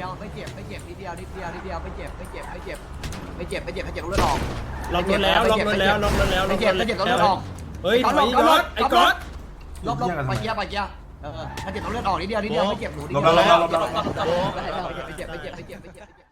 ดียวไม่เจ็บไม่เจ็บนิดเดียวนิดเดียวนิดเดียวไม่เจ็บไม่เจ็บไม่เจ็บไม่เจ็บไม่เจ็บไม่เจ็บเลือดออกล็อกรถแล้วล็อกรถแล้วล็อกรถแล้วล็ไม่อกเจ็บรไม่ถเจ็บแล้เลือดอวอกเฮ้ยถอยก๊อตไอ้ก๊อตลบลบไปเกียร์ไปเกียร์เออถ้าเจ็บต้องเลือดออกนิดเดียวนิดเดียวไม่เจ็บหนูนิดลบเดียวแล้วลบแล้วลบแล้วลบแล้วไม่เจ็บไม่เจ็บไม่เจ็บไม่เจ็บไม่เจ็บ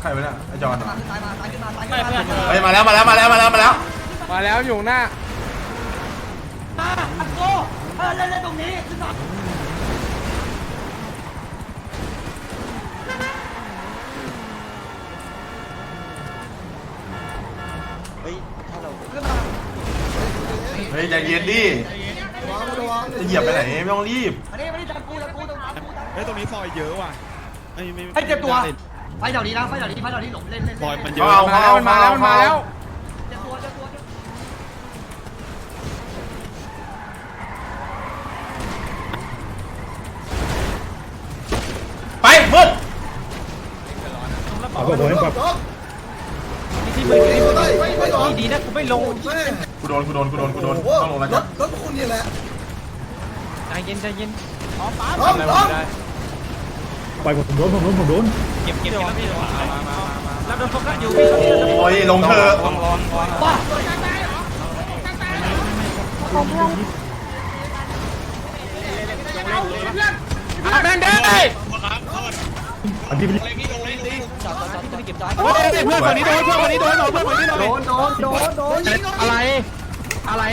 ใครวะเนี่ยไอ จอนเหรอตายมาตายขึ้นมาตายขึ้นมาเฮ้ยมาแล้วมาแล้วมาแล้วมาแล้วมาแล้วมาแล้วอยู่หน้าโก้เออเล่นเล่นตรงนี้ขึ้นมาเฮ้ยถ้าเราขึ้นมาเฮ้ยใจเย็นดิจะเหยียบไปไหนไม่ต้องรีบไม่ได้จับกูจับกูตรงกูเฮ้ยตรงนี้ซอยเยอะว่ะไม่ไม่ให้เจ็บตัว ไฟแถวนี้นะไฟแถวนี้ไฟแถวนี้หลบเล่นเล่นซอยมันเยเอาอะเอามาแล้วมันมาแล้วมันมาแล้วเจ็บตัวเจ็บตัวไปมืดดีนะกูไม่ลงกูโดนกูโดนกูโดนกูโดนต้องลงแล้วจ้ะรถคุณนี่แหละใจเย็นใจเย็นล้มทำอะไร ปล้ไม่มได้เก็บเก็บแล้วพี่แล้วโดนโฟกัสอยู่พี่โอ้ยลงเถอะลองลองลองแมนเด้จอดจอดจอดที่เก็บจอยเฮ้ยเพื่อนคนนี้โดนเพื่อนคนนี้โดนเพื่อนคนนี้โดนโดนโดนโดนโดนอะไรอะไร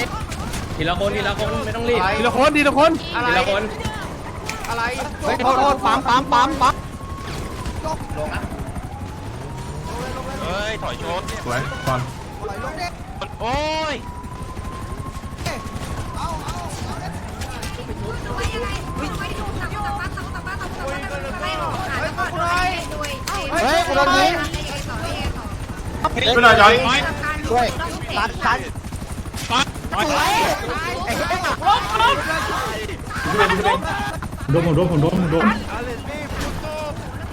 ทีละคนทีละคนไม่ต้องรีบทีละคนทีละคนทีละคน เฮ้ยโทษโทษปั๊มปั๊มปั๊มปั๊มเฮ้ยถอยชนสวยก่อนโอ้ยเฮ้ยกูโดนยิงช่วยหน่อยจอยช่วยตัดตัดไอ้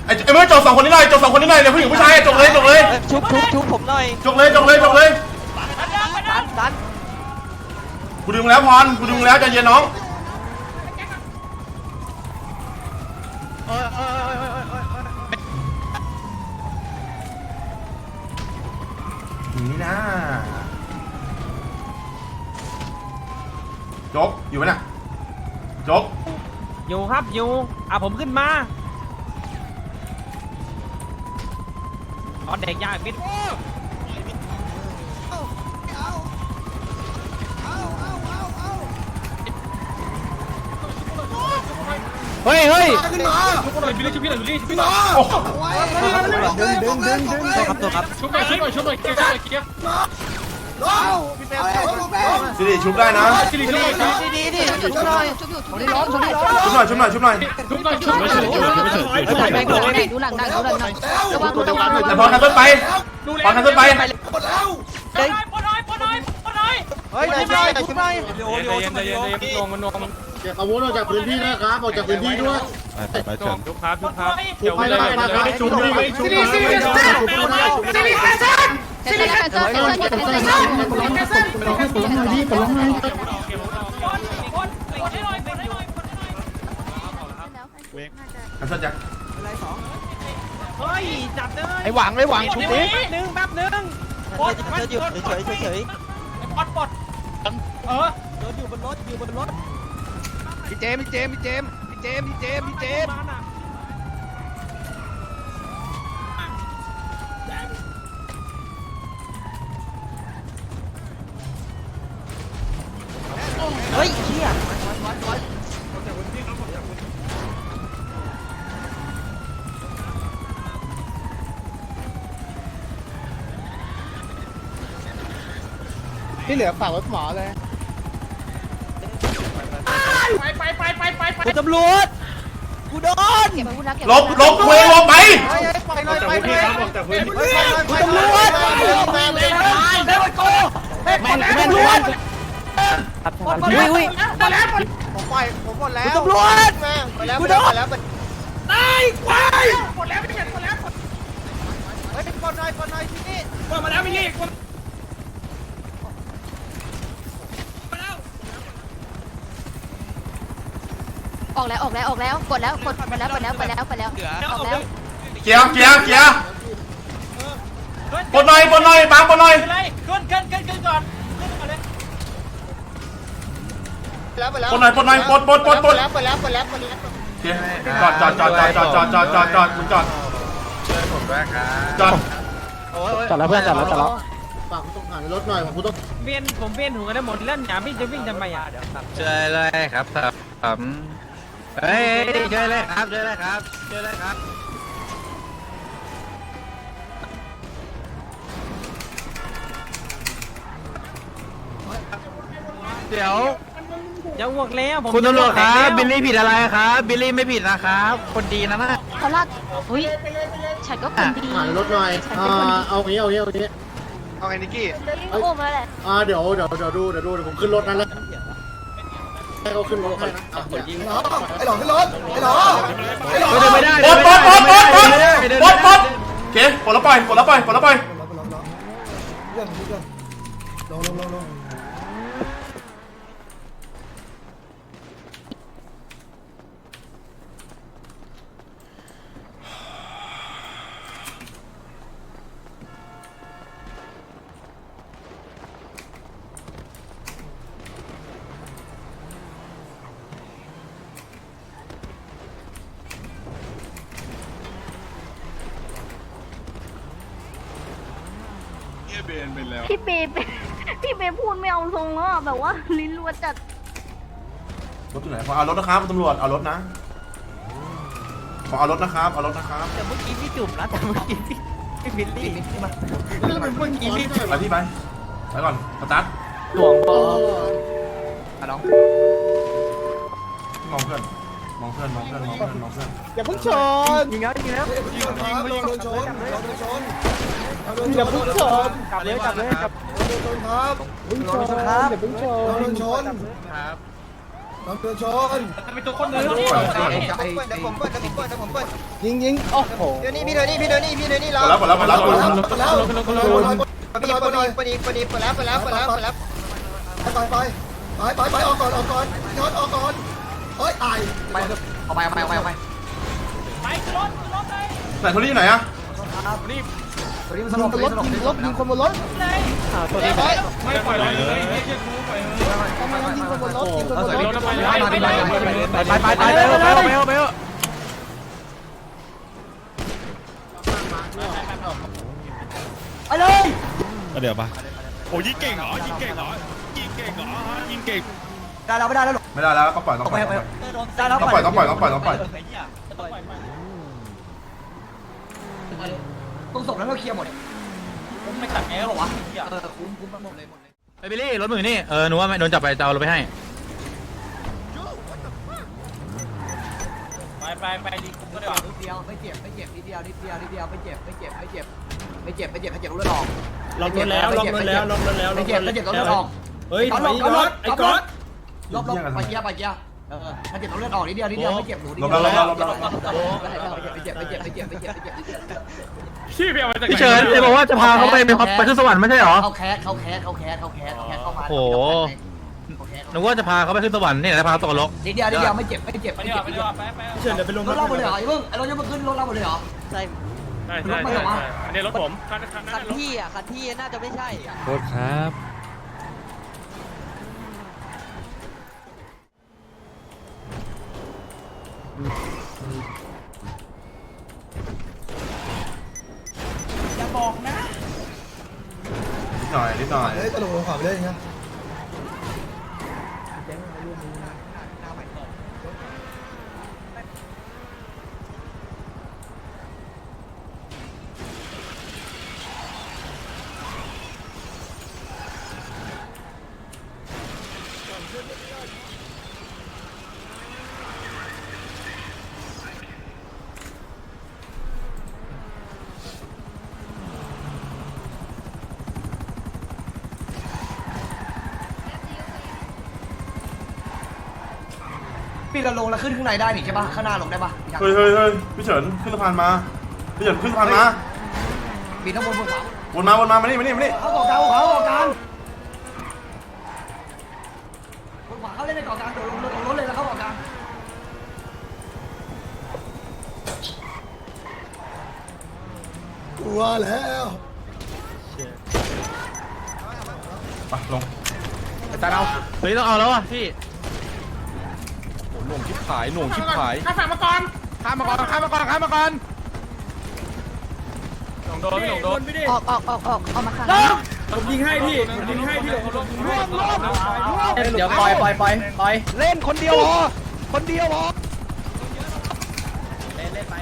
ไอ้มืดจบสองคนนี้หน่อยจบสองคนนี้หน่อยเดี๋ยวผู้หญิงผู้ชายจบเลยจบเลยชุบชุบชุบผมหน่อยจบเลยจบเลยจบเลยดันดันกูดึงแล้วพรกูดึงแล้วใจเย็นน้องนี่นะจบอยู่ไหมน่ะจบ อยู่ครับอยู่อะผมขึ้นมาตอนเด็กยากนิดเฮ้ยเฮ้ยขึ้นมาพี่ลี่ชุบพี่หน่อยพี่ลี่ชุบพี่หมาน่อยโอ้โหดึงดึงดึงดึงครับตัวครับชุบหน่อยชุบหน่อยชุบหน่อยเก็บชุบหน่อย เก็บล้มเอาลงแม่สิริชุบได้นะพี่ลี่ชุบหน่อยดีดีดีชุบหน่อยนี่ล้มชนนี่ล้มชุบหน่อยชุบหน่อยชุบหน่อยชุบหน่อยชุบหน่อยชุบหน่อยชุบหน่อยแม่งโดนดูหลังดังดูหลังดังแล้วระวังระวังระวังแต่พอทันต้นไปพอทันต้นไปหมดแล้วเฮ้ยชุบหน่อยชุบหน่อยใจเย็นใจเย็นใจเย็นนวงมันนวงมันเก็บอาวุธออกจากพื้นที่นะครับออกจากพื้นที่ด้วยชุบครับชุบครับเดี๋ยวไม่ไม่ได้ได้นะครับชุบไม่ได้ชุบสิริสิริสิริสิริเซนเซอร์เซนเซอร์เซนเซอร์เซนเซอร์ เซนเซอร์ทันต้นจักเฮ้ยจับเลยไอ้หวังไอ้หวังชุบดิหนึ่งแป๊บหนึ่งเฮ้ยเฉยเฉยเฉยเฉยปอดปอดเอออยู่บนรถอยู่บนรถพี่เจมพี่เจมพี่เจมพี่เจมพี่เจมพี่เจม เฮ้ยเชี่ย ที่เห ลือฝากไว้หมอเลยคุณตำรวจกูโดนเก็บอาวุธแล้วเก็บลบลบเวงลบไปไปหน่อยไปหน่อยคุณตำรวจแม่เลยได้หมดโก้เฮ้ยหมดแล้วตำรวจอุ้ยอุ้ยหมดแล้วหมดผมปล่อยผมหมดแล้วคุณตำรวจไปแล้วกูโดนไปแล้วตายควายหมดแล้วไม่เห็นหมดแล้วเฮ้ยปนหน่หน่อยปนหน่อยที่นี่ว่ามาแล้วไม่รีบ ออกแล้วออกแล้วออกแล้วกดแล้วกดกดแล้วกดแล้วกดแล้วกดแล้วออกแล้วเกียร์เกียร์เกียร์ปนหน่อยปนหน่อยปังปนหน่อยอะไรขึ้นขึ้นขึ้นขึ้นก่อนขึ้นก่อนเลยแล้วไปแล้วปนหน่อยปนหน่อยปนปนปนปนแล้วไปแล้วไปแล้วไปแล้วเกียร์จอดจอดจอดจอดจอดจอดจอดจอดจอดคุณจอดจอดจัดแล้วเพื่อนจัดแล้วจัดแล้วฝากคุณต้องหารถหน่อยผมต้องเวียนผมเวียนหัวกันหมดแล้วหนาพี่จะวิ่งทำไมอะเดี๋ยวครับเจอเลยครับครับผม เฮ้ยเจอเลยครับเจอเลยครับเจอเลยครับเดี๋ยวจะอ้วกแล้วผมคุณตำรวจครับบิลลี่ผิดอะไรครับบิลลี่ไม่ผิดนะครับคนดีนะนะเขาลากอุ้ยฉันก็คนดีหารถหน่อยอ่าเอางี้เอางี้เอางี้เอาไงนิกกี้โอ้มาแหละอ่าเดี๋ยวเดี๋ยวเดี๋ยวดูเดี๋ยวดูเดี๋ยวผมขึ้นรถนั้นแล้ว ให้เขาขึ้นรถให้นะอะเนี่ยไอ้หลอขึ้นรถไอ้หลอไอ้หลอไม่ได้ปดปดปดปดปดปนปนเกียร์ปนแล้วปล่อยปดแล้วปล่อยปดแล้วปล่อยเรื่องเรื่องลงลงลงลง พี่เบย์เป็นพี่เบย์พูดไม่เอาทร งอะแบบว่าลิ้นรัวจัดรถอยู่ไหนขอเอารถนะครับตำรวจเอารถนะขอเอารถนะครับเอารถนะครับแต่เมื่อกี้พี่จุ่มนะแต่เมื่อกี้พี่พี่บิลลี่เมื่อกี้นี่ไปพี่ไปไปก่อนสตาร์ทหลวงบออะน้องมองเพื่อนมองเพื่อนมองเพื่อนมองเพื่อนมองเพื่อนอย่าเพิ่งชนยิงแล้วยิงแล้วยิงครับโดนชนโดนชนโดนชนอย่าเพิ่งชนกลับเลยกลับเลยกลับโดนชนครับชนครับอย่าเพิ่งชนโดนชนครับโดนชนเป็นตัวคนนึงปล่อยปล่อยยิงยิงโอ้โหเดี๋ยวนี้พี่เดี๋ยวนี้พี่เดี๋ยวนี้พี่เดี๋ยวนี้ปลดแล้วปลดแล้วปลดแล้วปลดแล้วแล้วแล้วปนีปนีปนีปนีปนีปแล้วปแล้วปแล้วปแล้วไปไปไปไปไปออกก่อนออกก่อนย้อนออกก่อนเฮ้ยตายไปเถอะเอาไปเอาไปเอาไปเอาไปไปขึ้นรถขึ้นรถเลยไหนโทนี่อยู่ไหนอะตัวนี้ มันสลบตัวนี้สลบตัวนี้สลบแล้วคนบนรถตัวนี้ไปไม่ปล่อยเลยทำไมต้องยิงคนบนรถยิงคนบนรถไปไปไปไปไปไปไปไปไปเลยเดี๋ยวปะโอ้ยิงเก่งเหรอยิงเก่งเหรอยิงเก่งเหรอยิงเก่งได้แล้วไม่ได้แล้วหรอกไม่ได้แล้วก็ปล่อยต้องเอาปไปล่อยเอาไปได้แล้วต้องปล่อยต้องปล่อยต้องปล่อยต้องปล่อย ตรงศพนั้นเราเคลียร์หมดไม่ขัดแง้หรอวะเออคุ้มคุ้มหมดเลยหมดเลยไอ้บิลลี่รถมือนี่ เออหนูว่าไม่โดนจับไปจะเอาเราไปให้ ไปไปไปดีคุ้มก็ได้นิดเดียวไม่เจ็บไม่เจ็บนิดเดียวนิดเดียวนิดเดียวไม่เจ็บไม่เจ็บไม่เจ็บไม่เจ็บไม่เจ็บไม่เจ็บเลือดออกลงรถแล้วลงรถแล้วลงรถแล้วไม่เจ็บไม่เจ็บต้องเลือดออกเฮ้ยถอยก๊อตไอ้ก๊อตลบลบไปเกียร์ไปเกียร์เออไม่เจ็บต้องเลือดออกนิดเดียวนิดเดียวไม่เจ็บหนูนิดลบเดียวแล้วลบแล้วลบแล้วไม่เจ็บไม่เจ็บไม่เจ็บไม่เจ็บไม่เจ็บไม่เจ็บ พี่ไปเอามาจากพี่เฉินไอ้บอกว่าจะพาเขาไปไปขึ้นสวรรค์ไม่ใช่เหรอ เขาแคสเขาแคสเขาแคสเขาแคสแคสเข้ามาหนูว่าจะพาเขาไปขึ้นสวรรค์นี่แต่พาเขาตกนรกนิดเดียวนิดเดียวไม่เจ็บไม่เจ็บไปไม่ดีกเจ็บว่าไปไม่ดีเจ็บกว่าไปไปเชิญเดี๋ยวไปลงรถเราหมดเลยเหรอไอ้เพิ่งไอ้รถยังมาขึ้นรถเราหมดเลยเหรอ ใช่ใช่ใช่ใช่อันนี้รถผมคันคันคันที่อะคันที่น่าจะไม่ใช่อะโทษครับ ปีนเราลงแล้วขึ้นข้างในได้นี่ใช่ปะข้างหน้าลงได้ปะเฮ้ยเฮ้ยเฮ้ยพี่เฉินขึ้นสะพานมา พี่เฉินขึ้นสะพานมา ปีนข้างบนบนเขาวนมาวนมา มานี่มานี่มานี่เขาเกาะกลางเขาเกาะกลางนขวาเขาเล่นในเกาะกลางโดดลงลงรถเลยแล้วเขาเกาะกลางกลัวแล้วไปลงไปต่เราเฮ้ยต้องเอาแล้วอะพี่ น่วงชิบหายหน่วงชิบหายข้าฝั่มาก่อนข้ามมาก่อนข้ามมาก่อนข้ามมาก่อนหลงโดนไม่หลงโดนออกออกออกออกออกมาค่ะผมยิงให้พี่ผมยิงให้พี่ผมลงมร่มเดี๋ยวปล่อยปล่อยปล่อยปล่อยเล่นคนเดียวหรอคนเดียวหรอเล่นเล่นไป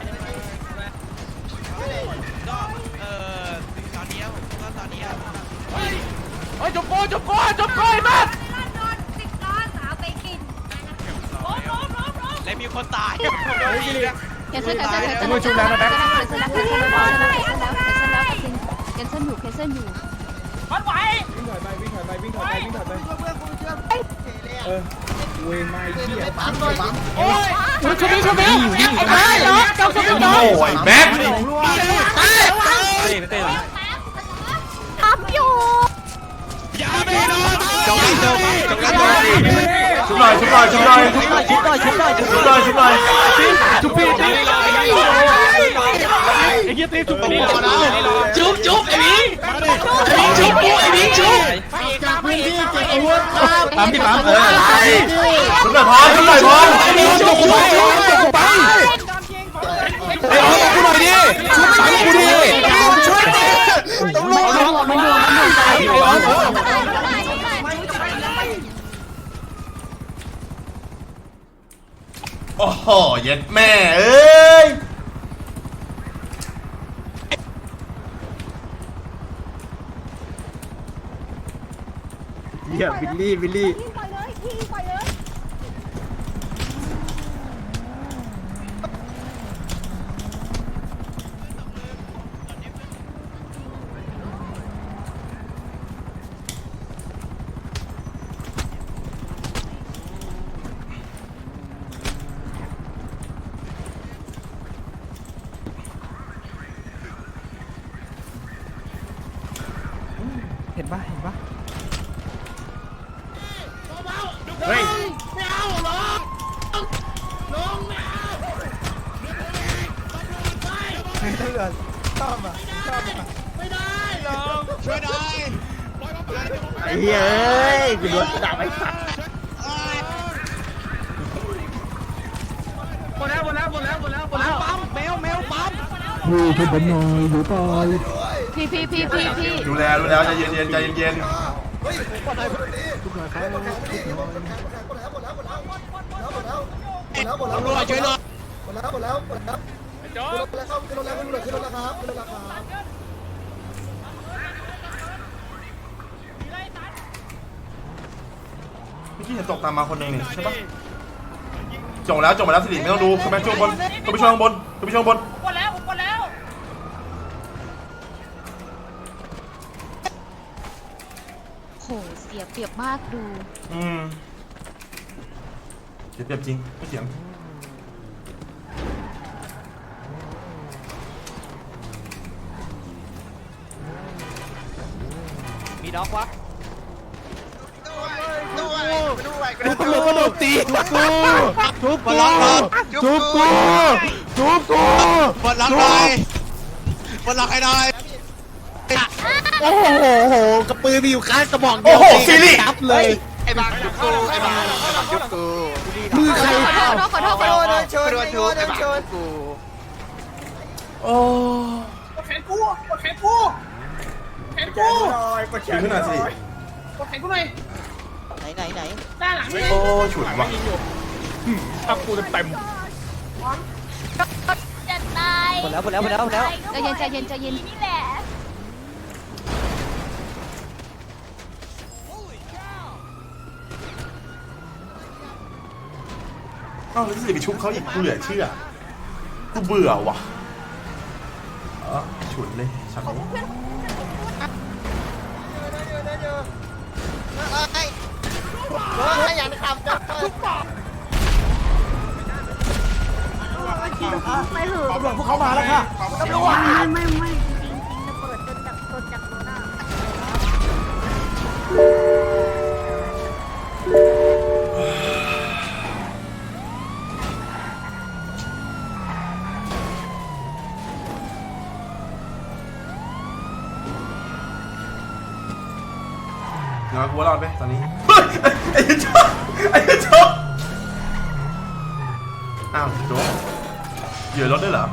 ก็เออตอนนี้ก็ตอนนี้เฮ้ยจบโก้จบโก้จบโก้มา แต่มีคนตายคนโดนยิงนะแคนเซิเแคนเซิลแคนเซิลแคนเซิลแคนเซิลแคนเซิลแคนเซิลแคนเซิลอยู่แคนเซิลอยู่มันไหววิ่งถอยไปวิ่งถอยไปวิ่งถอยไปวิ่งถอยไปเออเวไม่เหี้ยปั๊มเลยปั๊มโอ้ยมันชุบนี้ชุบนี้ไอ้บ้าเหรอจับชุบนี้โอ้ยแบ๊บตายเต้เต้ปั๊มอยู่อย่าไปโดนจงรักจงรักจงรัก ชุบหน่อยชุบหน่อยชุบหน่อยชุบหน่อยชุบหน่อยชุบหน่อยชุบหน่อยชุบหน่อยชุบพี่ตีไอ้เหี้ยตีชุบพี่ชุบชุบชุบชุบไอ้ชุบไอ้นี้ชุบชุบชุบไอ้นี้ชุบชุบจากพื้นที่เชุบอาชุธคชุบตามที่ตามเออชุบหน่อยพอนชุบหน่อยชุบไอ้นี้จุ๊บกูไปจุ๊บกูไปชุบออมกูหน่อยดิชุบสามกูดิชุบตชุบจมันอยู่มันอชุบไอ้ออม โอ้โหเย็ดแม่เอ้ยเฮียบิลลี่บิลลี่ยิปเลยยิงปเลย ปะเห็นปะเฮ้ยไม่เอาหรอลงไม่เอาเห็นตำรวจชอบอะชอบอะไม่ได้ลงช่วยหน่อยไอ้เฮ้ยกูโดนดับไอ้สัตว์หมดแล้วหมดแล้วหมดแล้วหมดแล้วหมดแล้วปั๊มเมลเมลปั๊มอยู่ที่ผมหน่อยอยู่ต่อ พี่พี่พี่พี่พี่ดูแลดูแลใจเย็นใจเย็นใจเมื่อกี้เห็นตกตามมาคนหนึ่งนี่ใช่ปะจบแล้วจบแล้วสิริไม่ต้องดูขึ้นไปช่วงบนขึ้นไปช่วงบนขึ้นไปช่วงบน เสียเปรียบมากดู อืมเสียเปรียบจริงไม่เสียงมีด็อกวะทุบกูก็โดนตีทุบกูทุบกูทุบกูทุบกูบอลล็อกหน่อยบอลล็อกให้หน่อย โอ้โหโอ้โหกระปืนมีอยู่ข้างกระบอกเดีโอ้ยวโหสิริยับเลย ไอ้บางยุบกูไอ้บางยุบกูมือใครขอโทษขอโทษขอโทษเดินเชิญกระโดดทุบไอ้บางยุบกูโอ้กดแขนกูกดแขนกูแขนกูดึงขึ้นหน่อยสิกดแขนกูหน่อยไหนไหนไหนด้านหลังนี่โอ้ฉุนว่ะตับกูเต็มจะตายหมดแล้วหมดแล้วหมดแล้วหมดแล้วใจเย็นใจเย็นใจเย็นนี่แหละ เอ้าแล้วสิริไปชุบเขาอีกกูเหลือเชื่อกูเบื่อว่ะเออฉุนเลยฉันนี้อยากขับจะไปเถอะตำรวจพวกเขามาแล้วค่ะไม่ไม่ไม่ อย่างน้อยกูว่ารอดไปตอนนี้เฮ้ยไอ้โจ๊กไอ้โจ๊กอ้าวโจ๊กเหยื่อรถด้วยเหรอ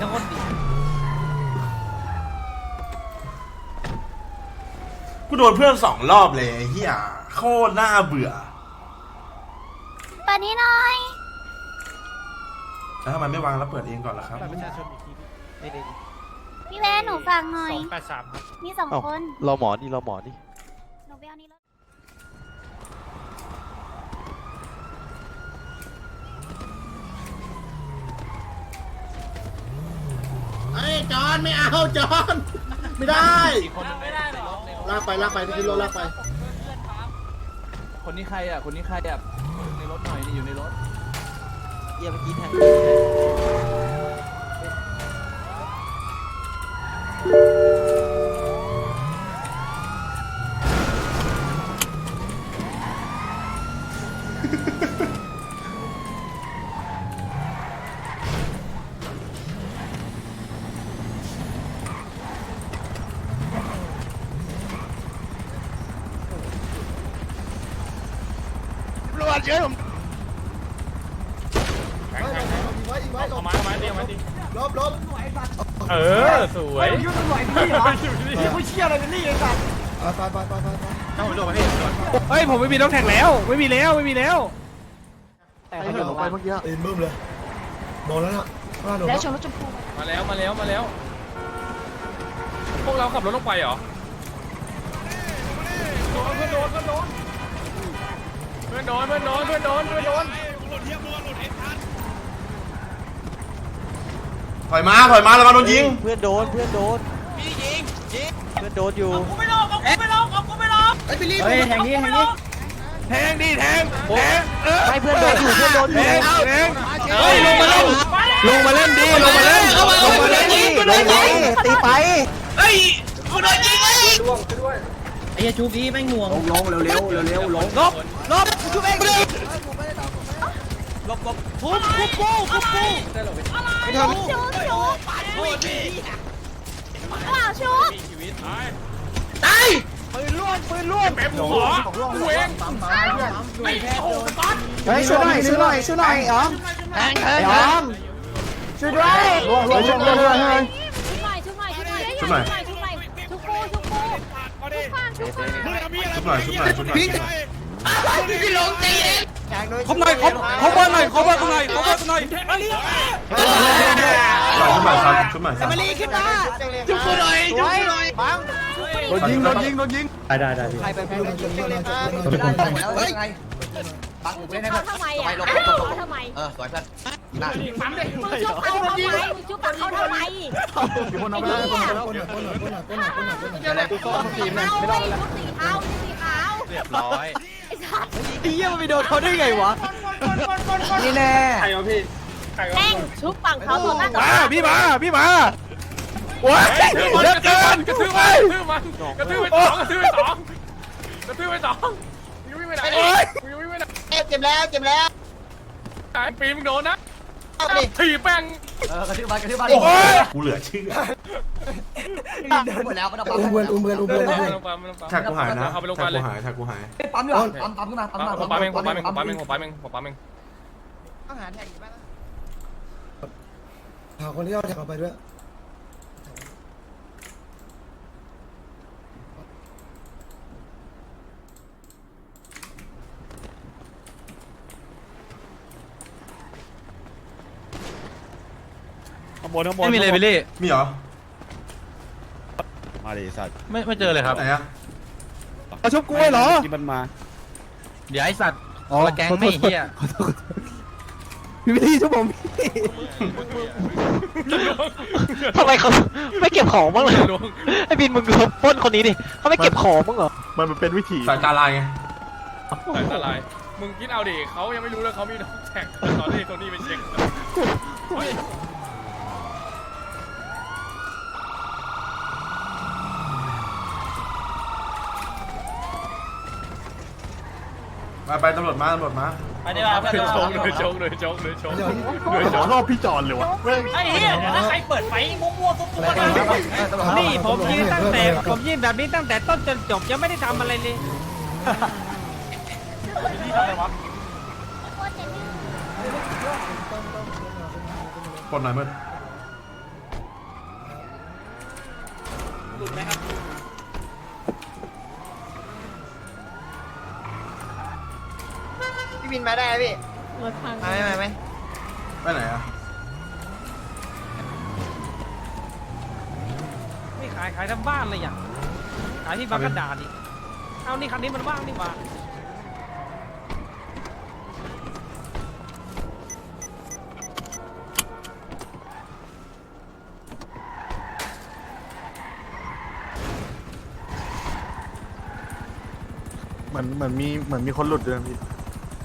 ยังคนดีกูโดนเพื่อนสองรอบเลยไอ้เฮียโคตรน่าเบื่อปานี้หน่อยแล้วทำไมไม่วางแล้วเปิดเองก่อนล่ะครับพี่ แวนหนูฟังหน่อยแปดสามครับมีสองคนเราหมอนี่เราหมอนี่หนูไปเอานี้รถไอ้จอนไม่เอาจอนไม่ได้ไม่ได้หรอลากไปลากไปพี่รถลากไปคนนี้ใครอะ คนนี้ใครอะ ในรถหน่อยนี่อยู่ในรถ เยี่ยเมื่อกี้แทง ตำรวจเยอะผมไว้ไว้ไว้เอาไม้เอาไม้ดิเอาไม้ดิลบลบเออสวยยุ่งหน่อยพี่เหรอพี่ผู้เชี่ยอะไรเป็นนี่ไอ้สัตว์ไปไปไปไปไปเฮ้ยผมไม่มีน้องแท็กแล้ว ไม่มีแล้วไม่มีแล้วไอ้เหี้ยไปเมื่อกี้เอ็นบึ้มเลยโดนแล้วนะข้างล่างโดนแล้วแล้วชนรถชมพูมาแล้วมาแล้วมาแล้ว พวกเราขับรถลงไปเหรอโดนเพื่อนโดนเพื่อนโดนเพื่อนโดนเพื่อนโดนเพื่อนโดนเพื่อนโดนถอยมาถอยมาแล้วมาโดนยิงเพื่อนโดนเพื่อนโดนพี่ยิงยิงเพื่อนโดนอยู่เฮ้ยแทงนี้แทงนี้แทงดิแทงแทงเออให้เพื่อนโดนอยู่เพื่อนโดนอแทยู่งแทงเฮ้ยลงมาเล่นลงมาเล่นดิลงมาเล่นลงมาเล่นดิลงไปตีไปไอ้เหี้ย ชูพี่แม่งหน่วงลงเร็วเร็วเร็วเร็วลงลบลบชุบเองลบลบทุบทุบปูทุบปูชุบชุบชุบอ้าวชุบปืนล่วงปืนล่วงเต็มหัวกูเองไม่โอ้ก๊อตเฮ้ยช่วยหน่อยช่วยหน่อยช่วยหน่อยอ๋อแทงแทงยอมช่วยด้วยล่วงล่วงล่วงล่วงล่วงชุบหน่อยชุบหน่อยชุบหน่อยชุบหน่อยชุบหน่อยชุบปูชุบปู ชุบข้างชุบข้างชุบหน่อยชุบหน่อยชุบหน่อยครบหน่อยครบครบเบอร์หน่อยครบเบอร์กูหน่อยครบเบอร์กูหน่อยมาลีชุบหน่อยครับชุบหน่อยครับมาลีขึ้นมาจุ๊บกูหน่อยจุ๊บกูหน่อยปังโดนยิงโดนยิงโดนยิงได้ได้ได้พี่ใครไปไปไปชุบเลยมาแล้วยังไง บังกูไม่ได้เขาเพื่อนทำไมไปอะลงลงลงลงทำไมเออสวยเพื่อนนั่นมึงชุบเขาทำไมมึงชุบเขาทำไมคนเอาไปแล้วคนเอาไปแล้วคนหน่อยคนหน่อยคนหน่อยคนหน่อยคนหน่อยคนหน่อยเดี๋ยวเลยชุบสีเทาไม่ชุบสีเทาสีขาวเรียบร้อยไอ้สัตว์ไอ้เหี้ยมันไปโดนเขาได้ไงวะนี่แน่แม่งชุบฝั่งเขาตอนหน้าต่อมาตาพี่มาพี่มาว้ายเยอะเกินกระทืบไปกระทืบมันกระทืบไปสองกระทืบไปสองกระทืบไปสองยังวิ่งไปไหน เจ็บแล้วเจ็บแล้วไอ้ปีมึงโดนนะถีบแป้งเออกระทืบบ้านกระทืบบ้านโอ้ยกูเหลือเชื่อหมดแล้วก็ต้องปั๊มอุ้มเพื่อนอุ้มเพื่อนอุ้มเพื่อนอุ้มเพื่อนลงปั๊มลงปั๊มแท็กกูหายนะเอาไปลงแท็ปั๊กมเลกูยหายแท็กกูหายปั๊มดีกว่าปั๊มปั๊มขึ้นมาปั๊มขึ้นมาผมปั๊มเองผมปั๊มเองผมปั๊มเองผมปั๊มเองผมปั๊มเองต้องหาแทงอยู่บ้างหาคนที่เอาแท็กเอาไปด้วย บนข้างบนไม่มีเลยบิลลี่มีเหรอมาดิสัตว์ไม่ไม่เจอเลยครับไหนอะเอาชกกูเหรอที่มันมาเดี๋ยวไอสัตว์คนละแก๊งไม่เฮียพี่วิลลี่ช่วยผมทำไมเขาไม่เก็บของบ้างเลยไอ้บินมึงลบปล้นคนนี้ดิเขาไม่เก็บของบ้างเหรอมันมันเป็นวิถีสายตาลายไงสายตาลายมึงคิดเอาดิเขายังไม่รู้เลยเขามีน้องแท็กตอนที่โทนี่ไปเช็ค ไปตำรวจมาตำรวจมาไปได้ป่ะเดินชงเดินชงเดินชงเดินชงเดินชงชอบพี่จอนเลยวะไอ้เหี้ยถ้าใครเปิดไฟมั่วๆตุ๊บๆนี่ผมยืนตั้งแต่ผมยืนแบบนี้ตั้งแต่ต้นจนจบยังไม่ได้ทำอะไรเลยปลดหน่อยมึง บินมาได้พี่รถพังมาไหมมาไหมไปไหนอะไม่ขายขายทั้งบ้านเลยอย่างขายที่บางกระดาษดิเอานี่คันนี้มันว่างนี่หว่าเหมือนเหมือนมีเหมือนมีคนหลุดเดินพี่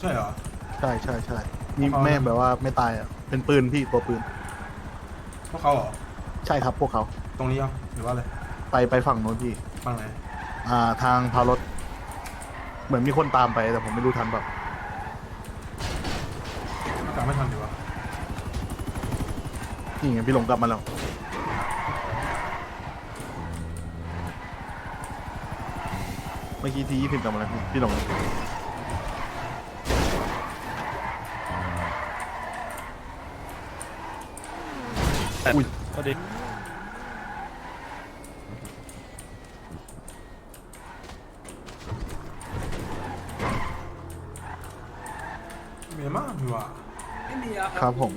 ใช่เหรอ ใช่ใช่ใช่มีเอาแม่งแบบว่าไม่ตายอะ เป็นปืนพี่ตัวปืน พวกเขาเหรอ ใช่ครับพวกเขา ตรงนี้เหรอหรือว่าอะไรไปไปฝั่งโน้นพี่ฝั่งไหนอ่าทางพารถ เหมือนมีคนตามไปแต่ผมไม่รู้ทันแบบกลับไม่ทันดีวะนี่ไงพี่หลงกลับมาแล้ว เมื่อกี้ทียี่สิบกลับมาแล้วพี่พี่หลง อุ้ยเมียมากมีว่ะ ครับผม